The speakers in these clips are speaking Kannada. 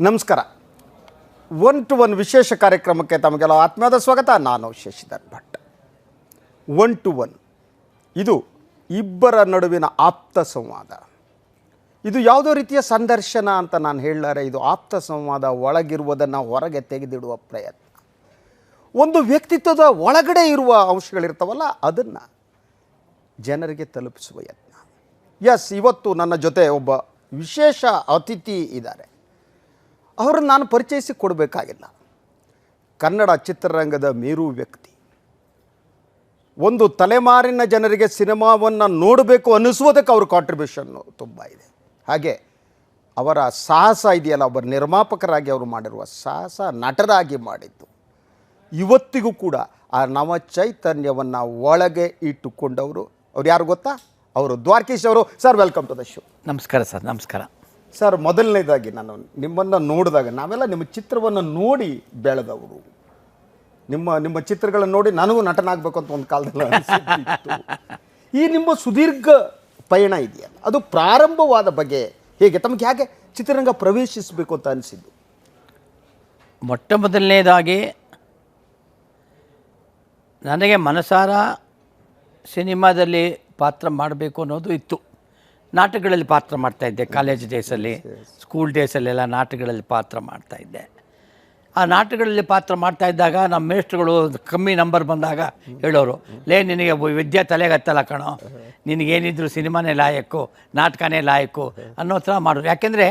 ನಮಸ್ಕಾರ. ಒನ್ ಟು ಒನ್ ವಿಶೇಷ ಕಾರ್ಯಕ್ರಮಕ್ಕೆ ತಮಗೆಲ್ಲ ಆತ್ಮೀಯದ ಸ್ವಾಗತ. ನಾನು Shashidhar Bhat. One to one ಇದು ಇಬ್ಬರ ನಡುವಿನ ಆಪ್ತ ಸಂವಾದ ಇದು ಯಾವುದೋ ರೀತಿಯ ಸಂದರ್ಶನ ಅಂತ ನಾನು ಹೇಳಲಾರೆ. ಇದು ಆಪ್ತ ಸಂವಾದ ಒಳಗಿರುವುದನ್ನು ಹೊರಗೆ ತೆಗೆದಿಡುವ ಪ್ರಯತ್ನ. ಒಂದು ವ್ಯಕ್ತಿತ್ವದ ಒಳಗಡೆ ಇರುವ ಅಂಶಗಳಿರ್ತಾವಲ್ಲ, ಅದನ್ನು ಜನರಿಗೆ ತಲುಪಿಸುವ ಯತ್ನ. ಎಸ್ ಇವತ್ತು ನನ್ನ ಜೊತೆ ಒಬ್ಬ ವಿಶೇಷ ಅತಿಥಿ ಇದ್ದಾರೆ. ಅವರನ್ನು ನಾನು ಪರಿಚಯಿಸಿ ಕೊಡಬೇಕಾಗಿಲ್ಲ. ಕನ್ನಡ ಚಿತ್ರರಂಗದ ಮೇರು ವ್ಯಕ್ತಿ. ಒಂದು ತಲೆಮಾರಿನ ಜನರಿಗೆ ಸಿನಿಮಾವನ್ನು ನೋಡಬೇಕು ಅನ್ನಿಸುವುದಕ್ಕೆ ಅವ್ರ ಕಾಂಟ್ರಿಬ್ಯೂಷನ್ನು ತುಂಬ ಇದೆ. ಹಾಗೆ ಅವರ ಸಾಹಸ ಇದೆಯಲ್ಲ, ಒಬ್ಬ ನಿರ್ಮಾಪಕರಾಗಿ ಅವರು ಮಾಡಿರುವ ಸಾಹಸ ನಟರಾಗಿ ಮಾಡಿದ್ದು. ಇವತ್ತಿಗೂ ಕೂಡ ಆ ನವ ಚೈತನ್ಯವನ್ನು ಒಳಗೆ ಇಟ್ಟುಕೊಂಡವರು. ಅವ್ರು ಯಾರು ಗೊತ್ತಾ? ಅವರು ದ್ವಾರಕೀಶ್ ಅವರು. Sir welcome to the show ನಮಸ್ಕಾರ ಸರ್, ನಮಸ್ಕಾರ. ಸರ್, ಮೊದಲನೇದಾಗಿ ನಾನು ನಿಮ್ಮನ್ನು ನೋಡಿದಾಗ ನಾವೆಲ್ಲ ನಿಮ್ಮ ಚಿತ್ರವನ್ನು ನೋಡಿ ಬೆಳೆದವರು. ನಿಮ್ಮ ನಿಮ್ಮ ಚಿತ್ರಗಳನ್ನು ನೋಡಿ ನನಗೂ ನಟನಾಗಬೇಕು ಅಂತ ಒಂದು ಕಾಲದಲ್ಲಿ ಈ ನಿಮ್ಮ ಸುದೀರ್ಘ ಪಯಣ ಇದೆಯಲ್ಲ, ಅದು ಪ್ರಾರಂಭವಾದ ಬಗ್ಗೆ ಹೇಗೆ, ತಮಗೆ ಹೇಗೆ ಚಿತ್ರರಂಗ ಪ್ರವೇಶಿಸಬೇಕು ಅಂತ ಅನಿಸಿದ್ದು? ಮೊಟ್ಟ ಮೊದಲನೇದಾಗಿ ನನಗೆ ಮನಸಾರ ಸಿನಿಮಾದಲ್ಲಿ ಪಾತ್ರ ಮಾಡಬೇಕು ಅನ್ನೋದು ಇತ್ತು. ನಾಟಕಗಳಲ್ಲಿ ಪಾತ್ರ ಮಾಡ್ತಾಯಿದ್ದೆ ಕಾಲೇಜ್ ಡೇಸಲ್ಲಿ ಸ್ಕೂಲ್ ಡೇಸಲ್ಲೆಲ್ಲ ನಾಟಕಗಳಲ್ಲಿ ಪಾತ್ರ ಮಾಡ್ತಾಯಿದ್ದೆ ಆ ನಾಟಕಗಳಲ್ಲಿ ಪಾತ್ರ ಮಾಡ್ತಾ ಇದ್ದಾಗ ನಮ್ಮ ಮೇಷ್ಟ್ರುಗಳು ಕಮ್ಮಿ ನಂಬರ್ ಬಂದಾಗ ಹೇಳೋರು ಲೇ ನಿನಗೆ ವಿದ್ಯೆ ತಲೆಗತ್ತಲ್ಲ ಕಣೋ. ನಿನಗೇನಿದ್ರು ಸಿನಿಮಾನೇ ಲಾಯಕ್ಕು ನಾಟಕನೇ ಲಾಯಕ್ಕು ಅನ್ನೋ ಥರ ಮಾಡೋರು. ಯಾಕೆಂದರೆ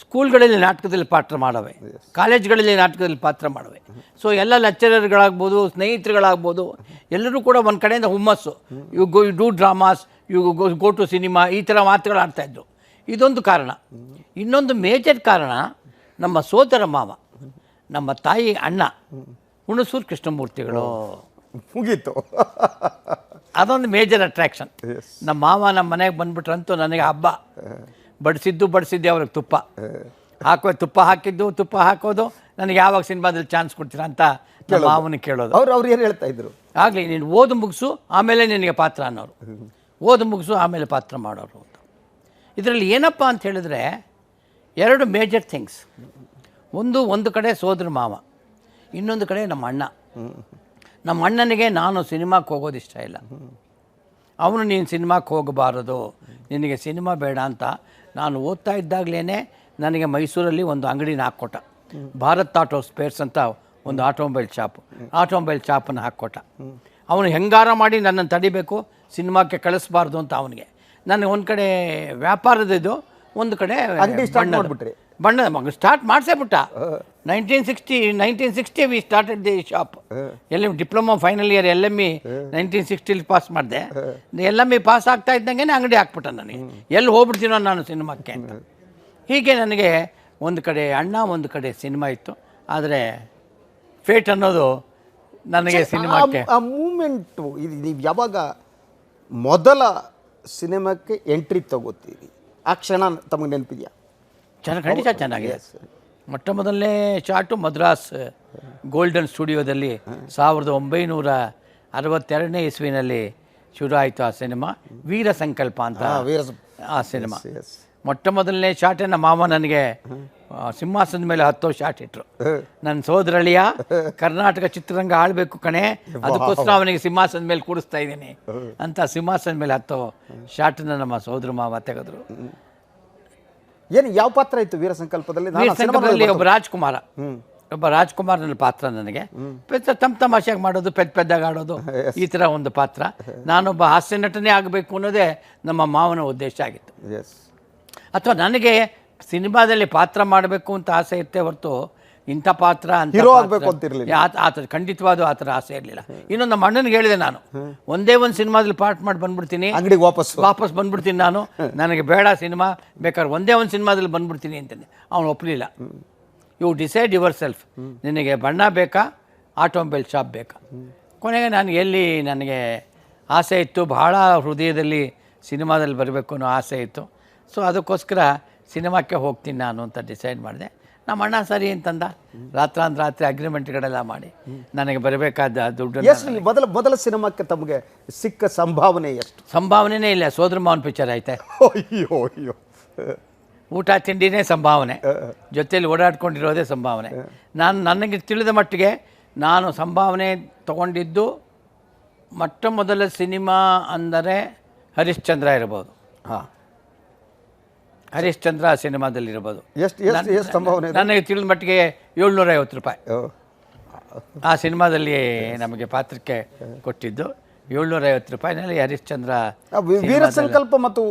ಸ್ಕೂಲ್ಗಳಲ್ಲಿ ನಾಟಕದಲ್ಲಿ ಪಾತ್ರ ಮಾಡವೆ. ಕಾಲೇಜ್ಗಳಲ್ಲಿ ನಾಟಕದಲ್ಲಿ ಪಾತ್ರ ಮಾಡವೆ. ಸೊ ಎಲ್ಲ ಲೆಕ್ಚರರ್ಗಳಾಗ್ಬೋದು ಸ್ನೇಹಿತರುಗಳಾಗ್ಬೋದು ಎಲ್ಲರೂ ಕೂಡ ಒಂದು ಕಡೆಯಿಂದ ಹುಮ್ಮಸ್ಸು. You go you do dramas you go go to cinema ಈ ಥರ ಮಾತುಗಳು ಆಡ್ತಾಯಿದ್ರು ಇದೊಂದು ಕಾರಣ. ಇನ್ನೊಂದು ಮೇಜರ್ ಕಾರಣ ನಮ್ಮ ಸೋದರ ಮಾವ ನಮ್ಮ ತಾಯಿ ಅಣ್ಣ ಹುಣಸೂರು ಕೃಷ್ಣಮೂರ್ತಿಗಳು. ಮುಗೀತು. ಅದೊಂದು ಮೇಜರ್ ಅಟ್ರಾಕ್ಷನ್ ನಮ್ಮ ಮಾವ ನಮ್ಮ ಮನೆಗೆ ಬಂದ್ಬಿಟ್ರಂತೂ ನನಗೆ ಹಬ್ಬ. ಬಡಿಸಿದ್ದು ಬಡಿಸಿದ್ದೆ ಅವ್ರಿಗೆ ತುಪ್ಪ. ಹಾಕೋ ತುಪ್ಪ ಹಾಕಿದ್ದು ತುಪ್ಪ ಹಾಕೋದು ನನಗೆ ಯಾವಾಗ ಸಿನಿಮಾದಲ್ಲಿ ಚಾನ್ಸ್ ಕೊಡ್ತೀರಾ ಅಂತ ನಮ್ಮ ಮಾವನ ಕೇಳೋದು. ಅವ್ರು ಅವ್ರು ಏನು ಹೇಳ್ತಾ ಇದ್ರು? ಆಗಲಿ ನೀನು ಓದು ಮುಗಿಸು ಆಮೇಲೆ ನಿನಗೆ ಪಾತ್ರ ಅನ್ನೋರು. ಓದು ಮುಗಿಸು ಆಮೇಲೆ ಪಾತ್ರ ಮಾಡೋರು ಅಂತ. ಇದರಲ್ಲಿ ಏನಪ್ಪ ಅಂತ ಹೇಳಿದ್ರೆ ಎರಡು ಮೇಜರ್ ಥಿಂಗ್ಸ್ ಒಂದು ಒಂದು ಕಡೆ ಸೋದ್ರ ಮಾವ ಇನ್ನೊಂದು ಕಡೆ ನಮ್ಮ ಅಣ್ಣ. ನಮ್ಮ ಅಣ್ಣನಿಗೆ ನಾನು ಸಿನಿಮಾಕ್ಕೆ ಹೋಗೋದು ಇಷ್ಟ ಇಲ್ಲ. ಅವನು ನೀನು ಸಿನಿಮಾಕ್ಕೆ ಹೋಗಬಾರದು ನಿನಗೆ ಸಿನಿಮಾ ಬೇಡ ಅಂತ ನಾನು ಓದ್ತಾ ಇದ್ದಾಗಲೇ ನನಗೆ ಮೈಸೂರಲ್ಲಿ ಒಂದು ಅಂಗಡಿನ ಹಾಕ್ಕೊಟ್ಟ ಭಾರತ್ ಆಟೋ ಸ್ಪೇರ್ಸ್ ಅಂತ ಒಂದು ಆಟೋಮೊಬೈಲ್ ಶಾಪ್. ಆಟೋಮೊಬೈಲ್ ಶಾಪನ್ನು ಹಾಕ್ಕೊಟ್ಟ. ಅವನು ಹೆಂಗಾರ ಮಾಡಿ ನನ್ನನ್ನು ತಡಿಬೇಕು ಸಿನಿಮಾಕ್ಕೆ ಕಳಿಸ್ಬಾರ್ದು ಅಂತ ಅವನಿಗೆ. ನನಗೆ ಒಂದು ಕಡೆ ವ್ಯಾಪಾರದಿದ್ದು ಒಂದು ಕಡೆ ಬಣ್ಣದ-? ಮಗ ಸ್ಟಾರ್ಟ್ ಮಾಡಿಸೇ ಬಿಟ್ಟ nineteen sixty nineteen sixty we started the shop L M diploma final year L M E nineteen ಸಿಕ್ಸ್ಟಿಲಿ pass ಮಾಡಿದೆ. ಎಲ್ ಎಂ ಇ ಪಾಸ್ ಆಗ್ತಾ ಇದ್ದಂಗೆ ಅಂಗಡಿ ಹಾಕ್ಬಿಟ್ಟ ನನಗೆ ಎಲ್ಲಿ ಹೋಗ್ಬಿಡ್ತೀನೋ ನಾನು ಸಿನಿಮಾಕ್ಕೆ ಅಂತ. ಹೀಗೆ ನನಗೆ ಒಂದು ಕಡೆ ಅಣ್ಣ ಒಂದು ಕಡೆ ಸಿನಿಮಾ ಇತ್ತು. ಆದರೆ ಫೇಟ್ ಅನ್ನೋದು ನನಗೆ ಸಿನಿಮಾಕ್ಕೆ. ಆ ಮೂಮೆಂಟು ಇದು ನೀವು ಯಾವಾಗ ಮೊದಲ ಸಿನಿಮಾಕ್ಕೆ ಎಂಟ್ರಿ ತಗೋತೀರಿ? ಆ ಕ್ಷಣ ತಮಗೆ ನೆನಪಿದೆಯಾ? ಚೆನ್ನಾಗಿ ಖಂಡಿತ ಚೆನ್ನಾಗಿದೆ. ಮೊಟ್ಟ ಮೊದಲನೇ ಶಾಟು ಮದ್ರಾಸ್ ಗೋಲ್ಡನ್ ಸ್ಟುಡಿಯೋದಲ್ಲಿ ಸಾವಿರದ ಒಂಬೈನೂರ ಅರವತ್ತೆರಡನೇ ಇಸ್ವಿನಲ್ಲಿ ಶುರು ಆಯಿತು ಆ ಸಿನಿಮಾ. ವೀರ ಸಂಕಲ್ಪ ಅಂತ ವೀರ ಆ ಸಿನಿಮಾ. ಮೊಟ್ಟ ಮೊದಲನೇ ಶಾಟೇ ನಮ್ಮ ಮಾವ ನನಗೆ ಸಿಂಹಾಸನದ ಮೇಲೆ ಹತ್ತೋ ಶಾಟ್ ಇಟ್ರು. ನನ್ನ ಸೋದರಳಿಯ ಕರ್ನಾಟಕ ಚಿತ್ರರಂಗ ಆಳ್ಬೇಕು ಕಣೆ ಅದಕ್ಕೋಸ್ಕರ ಅವನಿಗೆ ಸಿಂಹಾಸನದ ಮೇಲೆ ಕೂಡಿಸ್ತಾ ಇದ್ದೀನಿ ಅಂತ ಸಿಂಹಾಸನದ ಮೇಲೆ ಹತ್ತೋ ಶಾಟನ್ನು ನಮ್ಮ ಸೋದರ ಮಾವ ತೆಗೆದ್ರು. ಏನು ಯಾವ ಪಾತ್ರ ಇತ್ತು ವೀರ ಸಂಕಲ್ಪದಲ್ಲಿ? ವೀರ ಸಂಕಲ್ಪದಲ್ಲಿ ಒಬ್ಬ ರಾಜ್ಕುಮಾರ. ಒಬ್ಬ ರಾಜ್ಕುಮಾರನ ಪಾತ್ರ ನನಗೆ. ತಮ್ಮ ತಮಾಷೆಗೆ ಮಾಡೋದು ಪೆದ್ ಪೆದ್ದಾಗ ಆಡೋದು ಈ ಥರ ಒಂದು ಪಾತ್ರ. ನಾನೊಬ್ಬ ಹಾಸ್ಯ ನಟನೇ ಆಗಬೇಕು ಅನ್ನೋದೇ ನಮ್ಮ ಮಾವನ ಉದ್ದೇಶ ಆಗಿತ್ತು. ಎಸ್ ಅಥವಾ ನನಗೆ ಸಿನಿಮಾದಲ್ಲಿ ಪಾತ್ರ ಮಾಡಬೇಕು ಅಂತ ಆಸೆ ಇತ್ತೆ ಹೊರತು ಇಂಥ ಪಾತ್ರ ಅಂತ ಹೀರೋ ಆಗ್ಬೇಕು ಅಂತಿರ್ಲಿಲ್ಲ. ಆ- ಆ ಥರ ಖಂಡಿತವಾದ ಆ ಥರ ಆಸೆ ಇರಲಿಲ್ಲ. ಇನ್ನೊಂದು ನಮ್ಮ ಅಣ್ಣನಿಗೆ ಹೇಳಿದೆ ನಾನು. ಒಂದೇ ಒಂದು ಸಿನಿಮಾದಲ್ಲಿ ಪಾರ್ಟ್ ಮಾಡಿ ಬಂದ್ಬಿಡ್ತೀನಿ. ಅಂಗಡಿಗೆ ವಾಪಸ್. ವಾಪಸ್ ಬಂದ್ಬಿಡ್ತೀನಿ ನಾನು. ನನಗೆ ಬೇಡ ಸಿನಿಮಾ ಬೇಕಾದ್ರೆ ಒಂದೇ ಒಂದು ಸಿನಿಮಾದಲ್ಲಿ ಬಂದ್ಬಿಡ್ತೀನಿ ಅಂತಂದೆ ಅವನು ಒಪ್ಪಲಿಲ್ಲ ಯು ಡಿಸೈಡ್ ಯುವರ್ ಸೆಲ್ಫ್. ನಿನಗೆ ಬಣ್ಣ ಬೇಕಾ ಆಟೋಮೊಬೈಲ್ ಶಾಪ್ ಬೇಕಾ? ಕೊನೆಗೆ ನಾನು ಎಲ್ಲಿ ನನಗೆ ಆಸೆ ಇತ್ತು ಬಹಳ ಹೃದಯದಲ್ಲಿ ಸಿನಿಮಾದಲ್ಲಿ ಬರಬೇಕು ಅನ್ನೋ ಆಸೆ ಇತ್ತು. ಸೊ ಅದಕ್ಕೋಸ್ಕರ ಸಿನಿಮಾಕ್ಕೆ ಹೋಗ್ತೀನಿ ನಾನು ಅಂತ ಡಿಸೈಡ್ ಮಾಡಿದೆ. ನಮ್ಮ ಅಣ್ಣ ಸರಿ ಅಂತಂದ. ರಾತ್ರಾಂತ ರಾತ್ರಿ ಅಗ್ರಿಮೆಂಟ್ಗಳೆಲ್ಲ ಮಾಡಿ. ನನಗೆ ಬರಬೇಕಾದ ದುಡ್ಡು ಎಷ್ಟು ಮೊದಲ ಮೊದಲ ಸಿನಿಮಾಕ್ಕೆ ತಮಗೆ ಸಿಕ್ಕ ಸಂಭಾವನೆ ಎಷ್ಟು? ಸಂಭಾವನೆನೇ ಇಲ್ಲ. ಸೋದರ ಮಾವನ್ ಪಿಕ್ಚರ್ ಐತೆ. ಅಯ್ಯೋ ಅಯ್ಯೋ. ಊಟ ತಿಂಡಿನೇ ಸಂಭಾವನೆ. ಜೊತೆಯಲ್ಲಿ ಓಡಾಡ್ಕೊಂಡಿರೋದೇ ಸಂಭಾವನೆ. ನಾನು ನನಗೆ ತಿಳಿದ ಮಟ್ಟಿಗೆ ನಾನು ಸಂಭಾವನೆ ತಗೊಂಡಿದ್ದು ಮೊಟ್ಟ ಮೊದಲ ಸಿನಿಮಾ ಅಂದರೆ ಹರಿಶ್ಚಂದ್ರ ಇರ್ಬೋದು. ಹಾಂ. ಹರಿಶ್ಚಂದ್ರ ಸಿನಿಮಾದಲ್ಲಿರ್ಬೋದು. ಎಷ್ಟು ಎಷ್ಟು ಎಷ್ಟು ಸಂಭಾವನೆ ಇದೆ? ನನಗೆ ತಿಳಿದ ಮಟ್ಟಿಗೆ ಏಳ್ನೂರ ಐವತ್ತು ರೂಪಾಯಿ ಆ ಸಿನಿಮಾದಲ್ಲಿ ನಮಗೆ ಪಾತ್ರಕ್ಕೆ ಕೊಟ್ಟಿದ್ದು. ಏಳ್ನೂರ ಐವತ್ತು ರೂಪಾಯಿನಲ್ಲಿ ಹರಿಶ್ಚಂದ್ರ ವೀರ ಸಂಕಲ್ಪ ಮತ್ತು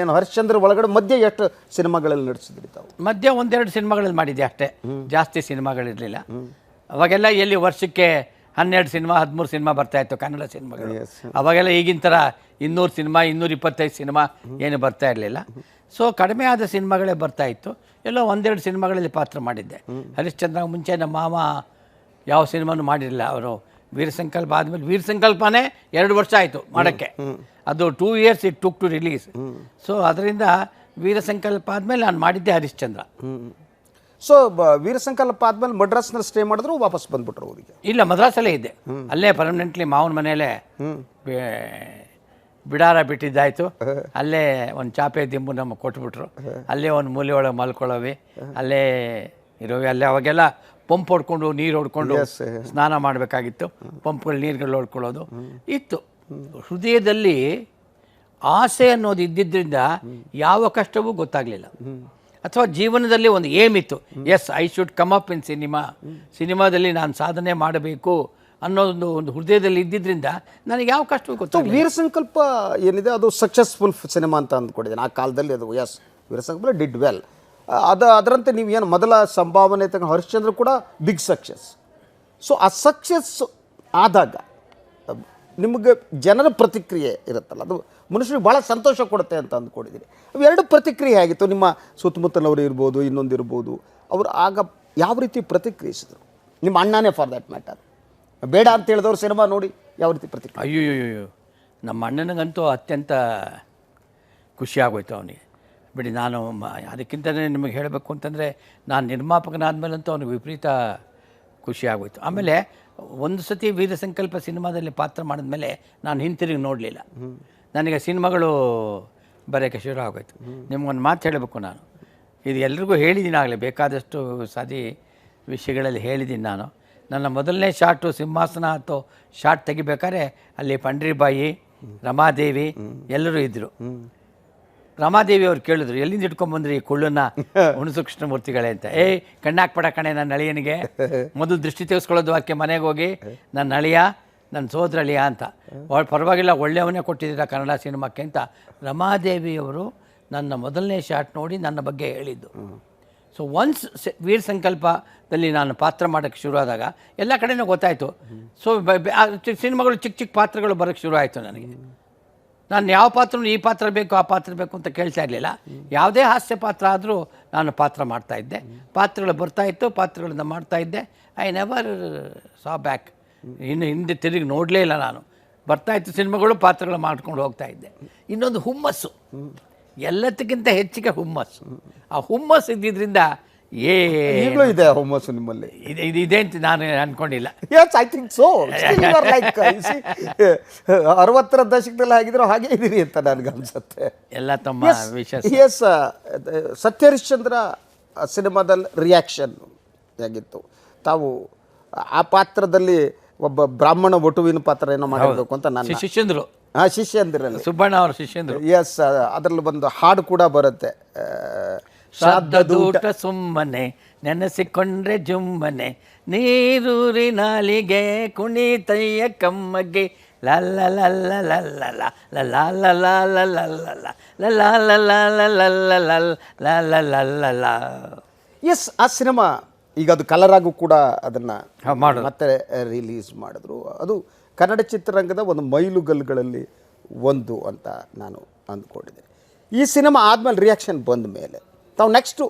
ಏನು ಹರಿಶ್ಚಂದ್ರ ಒಳಗಡೆ ಮಧ್ಯೆ ಎಷ್ಟು ಸಿನಿಮಾಗಳಲ್ಲಿ ನಡೆಸಿದ್ರಿ ತಾವು? ಮಧ್ಯ ಒಂದೆರಡು ಸಿನಿಮಾಗಳಲ್ಲಿ ಮಾಡಿದ್ದೆ ಅಷ್ಟೇ. ಜಾಸ್ತಿ ಸಿನಿಮಾಗಳಿರಲಿಲ್ಲ. ಅವಾಗೆಲ್ಲ ಎಲ್ಲಿ ವರ್ಷಕ್ಕೆ ಹನ್ನೆರಡು ಸಿನಿಮಾ ಹದಿಮೂರು ಸಿನಿಮಾ ಬರ್ತಾ ಇತ್ತು ಕನ್ನಡ ಸಿನಿಮಾಗಳು. ಅವಾಗೆಲ್ಲ ಈಗಿನ ಥರ ಇನ್ನೂರು ಸಿನಿಮಾ ಇನ್ನೂರ ಇಪ್ಪತ್ತೈದು ಸಿನಿಮಾ ಏನು ಬರ್ತಾ ಇರಲಿಲ್ಲ. ಸೊ ಕಡಿಮೆ ಆದ ಸಿನಿಮಾಗಳೇ ಬರ್ತಾ ಇತ್ತು. ಎಲ್ಲೋ ಒಂದೆರಡು ಸಿನಿಮಾಗಳಲ್ಲಿ ಪಾತ್ರ ಮಾಡಿದ್ದೆ. ಹರಿಶ್ಚಂದ್ರ ಮುಂಚೆ ನಮ್ಮ ಮಾವ ಯಾವ ಸಿನಿಮಾನು ಮಾಡಿರಲಿಲ್ಲ. ಅವರು ವೀರಸಂಕಲ್ಪ ಆದಮೇಲೆ ವೀರಸಂಕಲ್ಪನೇ ಎರಡು ವರ್ಷ ಆಯಿತು ಮಾಡೋಕ್ಕೆ. ಅದು two years it took to release so ಅದರಿಂದ ವೀರಸಂಕಲ್ಪ ಆದಮೇಲೆ ನಾನು ಮಾಡಿದ್ದೆ ಹರಿಶ್ಚಂದ್ರ. ಸೊ ವೀರ ಸಂಕಲ್ಪ ಆದಮೇಲೆ ಮಡ್ರಾಸ್ನಲ್ಲಿ ಸ್ಟೇ ಮಾಡಿದ್ರು ವಾಪಸ್ ಬಂದ್ಬಿಟ್ರು ಅವರಿಗೆ ಇಲ್ಲ ಮದ್ರಾಸಲ್ಲೇ ಇದ್ದೆ. ಅಲ್ಲೇ ಪರ್ಮನೆಂಟ್ಲಿ ಮಾವನ ಮನೆಯಲ್ಲೇ ಬಿಡಾರ ಬಿಟ್ಟಿದ್ದಾಯ್ತು. ಅಲ್ಲೇ ಒಂದು ಚಾಪೆ ದಿಂಬು ನಮಗೆ ಕೊಟ್ಬಿಟ್ರು. ಅಲ್ಲೇ ಒಂದು ಮೂಲೆ ಒಳಗೆ ಮಲ್ಕೊಳ್ಳೋವಿ. ಅಲ್ಲೇ ಇರೋವಿ. ಅಲ್ಲೇ ಅವಾಗೆಲ್ಲ ಪಂಪ್ ಹೊಡ್ಕೊಂಡು ನೀರು ಹೊಡ್ಕೊಂಡು ಸ್ನಾನ ಮಾಡಬೇಕಾಗಿತ್ತು. ಪಂಪ್ಗಳು ನೀರುಗಳು ಹೊಡ್ಕೊಳ್ಳೋದು ಇತ್ತು. ಹೃದಯದಲ್ಲಿ ಆಸೆ ಅನ್ನೋದು ಇದ್ದಿದ್ದರಿಂದ ಯಾವ ಕಷ್ಟವೂ ಗೊತ್ತಾಗಲಿಲ್ಲ. ಅಥವಾ ಜೀವನದಲ್ಲಿ ಒಂದು ಏಮ್ ಇತ್ತು. Yes I should come up in cinema ಸಿನಿಮಾದಲ್ಲಿ ನಾನು ಸಾಧನೆ ಮಾಡಬೇಕು. ಅನ್ನೋದೊಂದು ಒಂದು ಹೃದಯದಲ್ಲಿ ಇದ್ದಿದ್ದರಿಂದ ನನಗೆ ಯಾವ ಕಷ್ಟ ಗೊತ್ತು ವೀರ ಸಂಕಲ್ಪ ಏನಿದೆ ಅದು ಸಕ್ಸಸ್ಫುಲ್ ಸಿನಿಮಾ ಅಂತ ಅಂದ್ಕೊಂಡಿದ್ದೀನಿ. ಆ ಕಾಲದಲ್ಲಿ ಅದು ಎಸ್ ವೀರ ಸಂಕಲ್ಪ ಡಿಡ್ ವೆಲ್ ಅದು ಅದರಂತೆ ನೀವು ಏನು ಮೊದಲ ಸಂಭಾವನೆ ತಗೊಂಡು ಹರಿಶ್ಚಂದ್ರ ಕೂಡ ಬಿಗ್ ಸಕ್ಸಸ್ ಸೊ ಆ ಸಕ್ಸಸ್ ಆದಾಗ ನಿಮಗೆ ಜನರ ಪ್ರತಿಕ್ರಿಯೆ ಇರುತ್ತಲ್ಲ ಅದು ಮನುಷ್ಯರಿಗೆ ಭಾಳ ಸಂತೋಷ ಕೊಡುತ್ತೆ ಅಂತ ಅಂದ್ಕೊಂಡಿದ್ದೀನಿ. ಎರಡು ಪ್ರತಿಕ್ರಿಯೆ ಆಗಿತ್ತು. ನಿಮ್ಮ ಸುತ್ತಮುತ್ತಲವರು ಇರ್ಬೋದು ಇನ್ನೊಂದು ಇರ್ಬೋದು ಅವರು ಆಗ ಯಾವ ರೀತಿ ಪ್ರತಿಕ್ರಿಯಿಸಿದರು? ನಿಮ್ಮ ಅಣ್ಣನೇ ಫಾರ್ ದ್ಯಾಟ್ ಮ್ಯಾಟರ್ ಬೇಡ ಅಂತ ಹೇಳಿದವ್ರು ಸಿನಿಮಾ ನೋಡಿ ಯಾವ ರೀತಿ ಪ್ರತಿಕ್ರಿಯೆ? ಅಯ್ಯೋ ನಮ್ಮ ಅಣ್ಣನಿಗಂತೂ ಅತ್ಯಂತ ಖುಷಿ ಆಗೋಯ್ತು ಅವನಿಗೆ. ಬಿಡಿ, ನಾನು ಅದಕ್ಕಿಂತಲೇ ನಿಮಗೆ ಹೇಳಬೇಕು ಅಂತಂದರೆ, ನಾನು ನಿರ್ಮಾಪಕನಾದಮೇಲಂತೂ ಅವನಿಗೆ ವಿಪರೀತ ಖುಷಿ ಆಗೋಯ್ತು. ಆಮೇಲೆ ಒಂದು ಸತಿ ವೀರ ಸಂಕಲ್ಪ ಸಿನಿಮಾದಲ್ಲಿ ಪಾತ್ರ ಮಾಡಿದ್ಮೇಲೆ ನಾನು ಹಿಂತಿರುಗಿ ನೋಡಲಿಲ್ಲ. ನನಗೆ ಸಿನಿಮಾಗಳು ಬರೋಕ್ಕೆ ಶುರು ಆಗೋಯ್ತು. ನಿಮ್ಗೊಂದು ಮಾತು ಹೇಳಬೇಕು ನಾನು. ಇದು ಎಲ್ರಿಗೂ ಹೇಳಿದ್ದೀನಿ ಆಗಲೇ, ಬೇಕಾದಷ್ಟು ಸದಿ ವಿಷಯಗಳಲ್ಲಿ ಹೇಳಿದ್ದೀನಿ ನಾನು. ನನ್ನ ಮೊದಲನೇ ಶಾಟು ಸಿಂಹಾಸನ ಅಥವಾ ಶಾಟ್ ತೆಗಿಬೇಕಾದ್ರೆ ಅಲ್ಲಿ ಪಂಡ್ರಿಬಾಯಿ ರಮಾದೇವಿ ಎಲ್ಲರೂ ಇದ್ದರು ರಮಾದೇವಿ ಅವ್ರು ಕೇಳಿದ್ರು ಎಲ್ಲಿಂದ ಇಟ್ಕೊಂಡ್ಬಂದ್ರಿ ಈ ಕುಳ್ಳನ್ನ? ಹುಣಸು ಕೃಷ್ಣಮೂರ್ತಿಗಳೇ ಅಂತ. ಏಯ್ ಕಣ್ಣಾಕ್ಬೇಡ ಕಣೆ ನನ್ನ ಅಳಿಯನಿಗೆ. ಮೊದಲು ದೃಷ್ಟಿ ತೆಗೆಸ್ಕೊಳ್ಳೋದು ಆಕೆ ಮನೆಗೆ ಹೋಗಿ ನನ್ನ ಅಳಿಯ ನನ್ನ ಸೋದರ ಅಳಿಯ ಅಂತ. ಅವ್ಳು ಪರವಾಗಿಲ್ಲ ಒಳ್ಳೆಯವನೇ ಕೊಟ್ಟಿದ್ದೀರ ಕನ್ನಡ ಸಿನಿಮಾಕ್ಕೆ ಅಂತ ರಮಾದೇವಿಯವರು ನನ್ನ ಮೊದಲನೇ ಶಾಟ್ ನೋಡಿ ನನ್ನ ಬಗ್ಗೆ ಹೇಳಿದ್ದು. ಸೊ ಒನ್ಸ್ ವೀರ್ ಸಂಕಲ್ಪದಲ್ಲಿ ನಾನು ಪಾತ್ರ ಮಾಡೋಕ್ಕೆ ಶುರುವಾದಾಗ ಎಲ್ಲ ಕಡೆನೂ ಗೊತ್ತಾಯಿತು. ಸೊ ಸಿನಿಮಾಗಳು ಚಿಕ್ಕ ಚಿಕ್ಕ ಪಾತ್ರಗಳು ಬರೋಕ್ಕೆ ಶುರು ಆಯಿತು ನನಗೆ. ನಾನು ಯಾವ ಪಾತ್ರ ಈ ಪಾತ್ರ ಬೇಕು, ಆ ಪಾತ್ರ ಬೇಕು ಅಂತ ಕೇಳ್ತಾ ಇರಲಿಲ್ಲ. ಯಾವುದೇ ಹಾಸ್ಯ ಪಾತ್ರ ಆದರೂ ನಾನು ಪಾತ್ರ ಮಾಡ್ತಾ ಇದ್ದೆ. ಪಾತ್ರಗಳು ಬರ್ತಾಯಿತ್ತು ಪಾತ್ರಗಳನ್ನ ಮಾಡ್ತಾ ಇದ್ದೆ. ಐ ನೆವರ್ ಸಾ ಬ್ಯಾಕ್ ಇನ್ನು ಹಿಂದೆ ತಿರುಗಿ ನೋಡಲೇ ಇಲ್ಲ ನಾನು. ಬರ್ತಾಯಿತ್ತು ಸಿನಿಮಾಗಳು, ಪಾತ್ರಗಳು ಮಾಡ್ಕೊಂಡು ಹೋಗ್ತಾ ಇದ್ದೆ. ಇನ್ನೊಂದು ಹುಮ್ಮಸ್ಸು. ಎಲ್ಲದಕ್ಕಿಂತ ಹೆಚ್ಚಿಗೆ ಹುಮ್ಮಸ್ಸು ಆ ಹುಮ್ಮಸ್ಸು ಇದ್ದಿದ್ರಿಂದ ಏ ಈಗಲೂ ಇದೆ ಹುಮ್ಮಸ್ಸು ನಿಮ್ಮಲ್ಲಿ? ಇದೆ ಇದು ಇದೆ ಅಂತ ನಾನು ಅನ್ಕೊಂಡಿಲ್ಲ. Yes I think so like ಅರವತ್ತರ ದಶಕದಲ್ಲಿ ಆಗಿದ್ರು ಹಾಗೆ ಇದ್ದೀರಿ ಅಂತ ನನಗೆ ಅನ್ಸುತ್ತೆ. ಎಲ್ಲ ತಮ್ಮ ವಿಷಯ ಎಸ್ ಸತ್ಯಹರಿಶ್ಚಂದ್ರ ಸಿನಿಮಾದಲ್ಲಿ ರಿಯಾಕ್ಷನ್ ಹೇಗಿತ್ತು? ತಾವು ಆ ಪಾತ್ರದಲ್ಲಿ ಒಬ್ಬ ಬ್ರಾಹ್ಮಣ ಒಟುವಿನ ಪಾತ್ರ ಏನೋ ಮಾಡಬೇಕು ಅಂತ ನಾನು ಶಿಷ್ಯಂದ್ರು. ಆ ಶಿಷ್ಯಂದಿರಲ್ಲಿ ಸುಬ್ಬಣ್ಣ ಅವರ ಶಿಷ್ಯಂದ್ರು ಎಸ್ ಅದರಲ್ಲಿ ಬಂದು ಹಾಡು ಕೂಡ ಬರುತ್ತೆ ಶ್ರಾದ್ದೂಟ ಶ್ರಾದ್ದದೂಟ ಸುಮ್ಮನೆ ನೆನೆಸಿಕೊಂಡ್ರೆ ಜುಮ್ಮನೆ ನೀರೂರಿ ನಾಲಿಗೆ ಕುಣಿತಯ್ಯ ಕಮ್ಮಗೆ ಲಲ್ಲ ಲಲ್ಲ ಲಲ್ಲ ಲಲ್ಲ ಲಲ್ಲ ಲಲ್ಲ ಲಲ್ಲ ಎಸ್ ಆ ಸಿನಿಮಾ ಈಗ ಅದು ಕಲರ್ ಆಗು ಕೂಡ ಅದನ್ನ ಹಾ. ಮತ್ತೆ ರಿಲೀಸ್ ಮಾಡಿದ್ರು ಅದು ಕನ್ನಡ ಚಿತ್ರರಂಗದ ಒಂದು ಮೈಲುಗಲ್ಲುಗಳಲ್ಲಿ ಒಂದು ಅಂತ ನಾನು ಅಂದ್ಕೊಂಡಿದ್ದೀನಿ ಈ ಸಿನಿಮಾ ಆದಮೇಲೆ ರಿಯಾಕ್ಷನ್ ಬಂದ ಮೇಲೆ ತಾವು ನೆಕ್ಸ್ಟು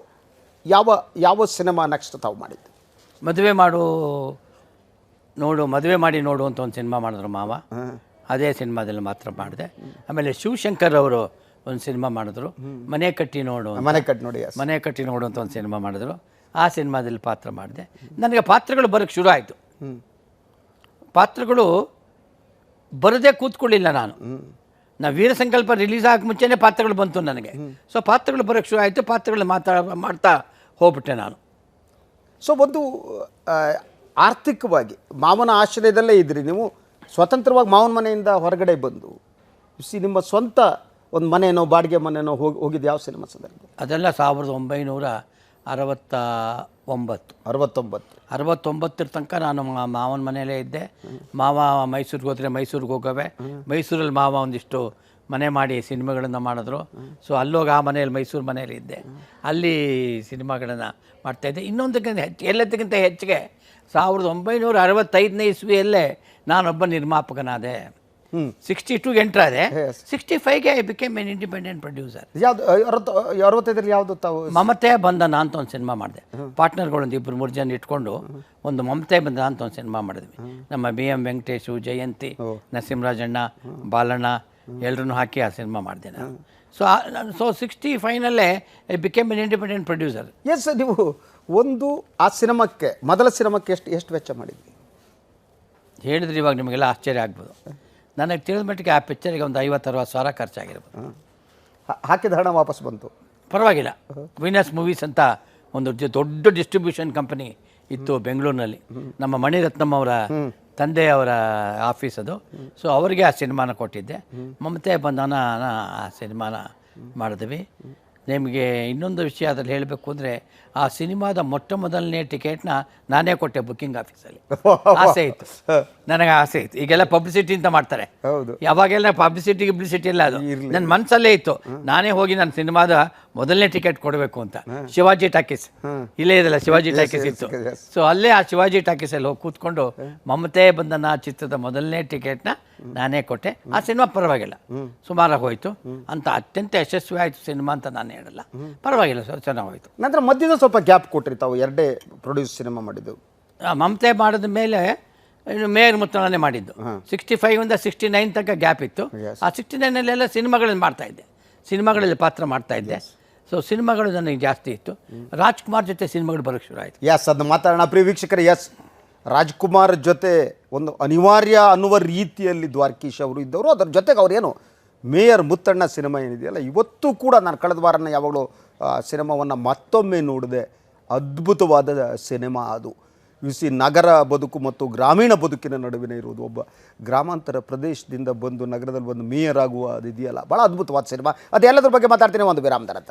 ಯಾವ ಯಾವ ಸಿನಿಮಾ ನೆಕ್ಸ್ಟ್ ತಾವು ಮಾಡಿದ್ದು? ಮದುವೆ ಮಾಡು ನೋಡು ಮದುವೆ ಮಾಡಿ ನೋಡು ಅಂತ ಒಂದು ಸಿನಿಮಾ ಮಾಡಿದ್ರು ಮಾವ. ಅದೇ ಸಿನಿಮಾದಲ್ಲಿ ಮಾತ್ರ ಮಾಡಿದೆ. ಆಮೇಲೆ ಶಿವಶಂಕರ್ ಅವರು ಒಂದು ಸಿನಿಮಾ ಮಾಡಿದ್ರು. ಮನೆ ಕಟ್ಟಿ ನೋಡು ಮನೆ ಕಟ್ಟಿ ನೋಡಿ ಮನೆ ಕಟ್ಟಿ ನೋಡು ಅಂತ ಒಂದು ಸಿನಿಮಾ ಮಾಡಿದ್ರು. ಆ ಸಿನಿಮಾದಲ್ಲಿ ಪಾತ್ರ ಮಾಡಿದೆ. ನನಗೆ ಪಾತ್ರಗಳು ಬರೋಕ್ಕೆ ಶುರು ಆಯಿತು. ಪಾತ್ರಗಳು ಬರದೇ ಕೂತ್ಕೊಳ್ಳಿಲ್ಲ ನಾನು. ನಾ ವೀರ ಸಂಕಲ್ಪ ರಿಲೀಸ್ ಆಗಕ್ಕೆ ಮುಂಚೆನೇ ಪಾತ್ರಗಳು ಬಂತು ನನಗೆ. ಸೊ ಪಾತ್ರಗಳು ಬರೋಕ್ಕೆ ಶುರು ಆಯಿತು ಪಾತ್ರಗಳು ಮಾತಾಡ ಮಾಡ್ತಾ ಹೋಗ್ಬಿಟ್ಟೆ ನಾನು. ಸೊ ಒಂದು ಆರ್ಥಿಕವಾಗಿ ಮಾವನ ಆಶ್ರಯದಲ್ಲೇ ಇದ್ರಿ ನೀವು ಸ್ವತಂತ್ರವಾಗಿ ಮಾವನ ಮನೆಯಿಂದ ಹೊರಗಡೆ ಬಂದು. ಸಿ ನಿಮ್ಮ ಸ್ವಂತ ಒಂದು ಮನೆನೋ ಬಾಡಿಗೆ ಮನೆನೋ ಹೋಗಿ ಹೋಗಿದ್ದು ಯಾವ ಸಿನಿಮಾ ಸಂದರ್ಭ ಅದೆಲ್ಲ ಸಾವಿರದ ಒಂಬೈನೂರ ಅರವತ್ತ ಒಂಬತ್ತು. ಅರವತ್ತೊಂಬತ್ತು. ಅರವತ್ತೊಂಬತ್ತರ ತನಕ ನಾನು ಮಾವನ ಮನೆಯಲ್ಲೇ ಇದ್ದೆ. ಮಾವ ಮೈಸೂರಿಗೆ ಹೋದರೆ ಮೈಸೂರಿಗೆ ಹೋಗವೆ. ಮೈಸೂರಲ್ಲಿ ಮಾವ ಒಂದಿಷ್ಟು ಮನೆ ಮಾಡಿ ಸಿನಿಮಾಗಳನ್ನು ಮಾಡಿದ್ರು. ಸೊ ಅಲ್ಲೋಗಿ ಆ ಮನೆಯಲ್ಲಿ ಮೈಸೂರು ಮನೆಯಲ್ಲಿ ಇದ್ದೆ. ಅಲ್ಲಿ ಸಿನಿಮಾಗಳನ್ನು ಮಾಡ್ತಾಯಿದ್ದೆ ಇನ್ನೊಂದಕ್ಕಿಂತ ಹೆಚ್ಚು ಎಲ್ಲದಕ್ಕಿಂತ ಹೆಚ್ಚಿಗೆ ಸಾವಿರದ ಒಂಬೈನೂರ ಅರವತ್ತೈದನೇ ಇಸ್ವಿಯಲ್ಲೇ ನಾನೊಬ್ಬ ನಿರ್ಮಾಪಕನಾದೆ. ಸಿಕ್ಸ್ಟಿ ಟು ಆದರೆ sixty ಫೈವ್ಗೆ I became an independent producer ಯಾವ್ದು ಅರವತ್ತು ಅರವತ್ತೈದರಲ್ಲಿ ಯಾವುದು ತಾವು ಮಮತೆ ಬಂಧನ ಅಂತ ಒಂದು ಸಿನಿಮಾ ಮಾಡಿದೆ. ಪಾರ್ಟ್ನರ್ಗಳೊಂದು ಇಬ್ಬರು ಮೂರು ಜನ ಇಟ್ಕೊಂಡು ಒಂದು ಮಮತೆ ಬಂಧನ ಅಂತ ಒಂದು ಸಿನಿಮಾ ಮಾಡಿದ್ವಿ. ನಮ್ಮ ಬಿ ಎಂ ವೆಂಕಟೇಶು ಜಯಂತಿ ನರಸಿಂಹರಾಜಣ್ಣ ಬಾಲಣ್ಣ ಎಲ್ಲರನ್ನೂ ಹಾಕಿ ಆ ಸಿನಿಮಾ ಮಾಡಿದೆ ನಾನು. So so sixty ಫೈನಲ್ಲೇ I became an independent producer yes ನೀವು ಒಂದು ಆ ಸಿನಿಮಾಕ್ಕೆ ಮೊದಲ ಸಿನಿಮಾಕ್ಕೆ ಎಷ್ಟು ಎಷ್ಟು ವೆಚ್ಚ ಮಾಡಿದ್ವಿ ಹೇಳಿದ್ರೆ ಇವಾಗ ನಿಮಗೆಲ್ಲ ಆಶ್ಚರ್ಯ ಆಗ್ಬೋದು. ನನಗೆ ತಿಳಿದ ಮಟ್ಟಿಗೆ ಆ ಪಿಕ್ಚರಿಗೆ ಒಂದು ಐವತ್ತು ಅರವತ್ತು ಸಾವಿರ ಖರ್ಚಾಗಿರ್ಬೋದು. ಹಾಕಿದ ಹಣ ವಾಪಸ್ ಬಂತು. ಪರವಾಗಿಲ್ಲ. ವಿನಸ್ ಮೂವೀಸ್ ಅಂತ ಒಂದು ದೊಡ್ಡ ಡಿಸ್ಟ್ರಿಬ್ಯೂಷನ್ ಕಂಪನಿ ಇತ್ತು ಬೆಂಗಳೂರಿನಲ್ಲಿ. ನಮ್ಮ ಮಣಿರತ್ನಂ ಅವರ ತಂದೆಯವರ ಆಫೀಸ್ ಅದು. ಸೊ ಅವರಿಗೆ ಆ ಸಿನಿಮಾನ ಕೊಟ್ಟಿದ್ದೆ. ಮಮತೆ ಬಂಧನ ಆ ಸಿನಿಮಾನ ಮಾಡಿದ್ವಿ. ನಿಮಗೆ ಇನ್ನೊಂದು ವಿಷಯ ಅದರಲ್ಲಿ ಹೇಳಬೇಕು ಅಂದರೆ ಆ ಸಿನಿಮಾದ ಮೊಟ್ಟ ಮೊದಲನೇ ಟಿಕೆಟ್ನ ನಾನೇ ಕೊಟ್ಟೆ ಬುಕ್ಕಿಂಗ್ ಆಫೀಸಲ್ಲಿ. ಆಸೆ ಇತ್ತು. ನನಗೆ ಆಸೆ ಇತ್ತು. ಈಗೆಲ್ಲ ಪಬ್ಲಿಸಿಟಿ ಅಂತ ಮಾಡ್ತಾರೆ. ಹೌದು. ಯಾವಾಗೆಲ್ಲ ಪಬ್ಲಿಸಿಟಿ ಗಿಬ್ಲಿಸಿಟಿ ಇಲ್ಲ ಅದು. ನನ್ನ ಮನಸ್ಸಲ್ಲೇ ಇತ್ತು. ನಾನೇ ಹೋಗಿ ನನ್ನ ಸಿನಿಮಾದ ಮೊದಲನೇ ಟಿಕೆಟ್ ಕೊಡಬೇಕು ಅಂತ. ಶಿವಾಜಿ ಟಾಕೀಸ್. ಇಲ್ಲೇ ಇದೆಲ್ಲ ಶಿವಾಜಿ ಟಾಕೀಸ್ ಇತ್ತು. ಸೊ ಅಲ್ಲೇ ಆ ಶಿವಾಜಿ ಟಾಕೀಸಲ್ಲಿ ಹೋಗಿ ಕೂತ್ಕೊಂಡು ಮಮತೆ ಬಂಧನ ಚಿತ್ರದ ಮೊದಲನೇ ಟಿಕೆಟ್ನ ನಾನೇ ಕೊಟ್ಟೆ. ಆ ಸಿನಿಮಾ ಪರವಾಗಿಲ್ಲ. ಸುಮಾರಾಗಿ ಹೋಯ್ತು. ಅಂತ ಅತ್ಯಂತ ಯಶಸ್ವಿ ಆಯಿತು ಸಿನಿಮಾ ಅಂತ ನಾನು ಹೇಳಲ್ಲ. ಪರವಾಗಿಲ್ಲ ಸರ್ ಚೆನ್ನಾಗಿ ಹೋಯ್ತು ನಂತರ ಮಧ್ಯದ ಸ್ವಲ್ಪ ಗ್ಯಾಪ್ ಕೊಟ್ರಿ ತಾವು ಎರಡೇ ಪ್ರೊಡ್ಯೂಸ್ ಸಿನಿಮಾ ಮಾಡಿದ್ದು. ಮಮತೆ ಮಾಡಿದ ಮೇಲೆ ಇನ್ನು ಮೇಯರ್ ಮುತ್ತಳನೇ ಮಾಡಿದ್ದು. ಸಿಕ್ಸ್ಟಿ ಫೈವಿಂದ ಸಿಕ್ಸ್ಟಿ ನೈನ್ ತನಕ ಗ್ಯಾಪ್ ಇತ್ತು. ಆ ಸಿಕ್ಸ್ಟಿ ನೈನಲ್ಲೆಲ್ಲ ಸಿನಿಮಾಗಳಲ್ಲಿ ಮಾಡ್ತಾ ಇದ್ದೆ. ಸಿನಿಮಾಗಳಲ್ಲಿ ಪಾತ್ರ ಮಾಡ್ತಾ ಇದ್ದೆ. ಸೊ ಸಿನಿಮಾಗಳು ನನಗೆ ಜಾಸ್ತಿ ಇತ್ತು. ರಾಜ್ಕುಮಾರ್ ಜೊತೆ ಸಿನಿಮಾಗಳು ಬರೋಕ್ಕೆ ಶುರು ಆಯಿತು. ಎಸ್ ಅದನ್ನ ಮಾತಾಡೋಣ. ಪ್ರಿಯ ವೀಕ್ಷಕರು ಎಸ್ ರಾಜ್ಕುಮಾರ್ ಜೊತೆ ಒಂದು ಅನಿವಾರ್ಯ ಅನ್ನುವ ರೀತಿಯಲ್ಲಿ ದ್ವಾರಕೀಶ್ ಅವರು ಇದ್ದವರು. ಅದರ ಜೊತೆಗೆ ಅವರೇನು ಮೇಯರ್ ಮುತ್ತಣ್ಣ ಸಿನಿಮಾ ಏನಿದೆಯಲ್ಲ, ಇವತ್ತು ಕೂಡ ನಾನು ಕಳೆದ ವಾರನ ಯಾವಾಗಲೂ ಸಿನಿಮಾವನ್ನು ಮತ್ತೊಮ್ಮೆ ನೋಡಿದೆ. ಅದ್ಭುತವಾದ ಸಿನಿಮಾ ಅದು. ಸಿ ನಗರ ಬದುಕು ಮತ್ತು ಗ್ರಾಮೀಣ ಬದುಕಿನ ನಡುವಿನ ಇರುವುದು ಒಬ್ಬ ಗ್ರಾಮಾಂತರ ಪ್ರದೇಶದಿಂದ ಬಂದು ನಗರದಲ್ಲಿ ಬಂದು ಮೇಯರ್ ಆಗುವ ಅದಿದೆಯಲ್ಲ. ಭಾಳ ಅದ್ಭುತವಾದ ಸಿನಿಮಾ. ಅದೆಲ್ಲದ್ರ ಬಗ್ಗೆ ಮಾತಾಡ್ತೀನಿ. ಒಂದು ವಿರಾಮದ ನಂತರ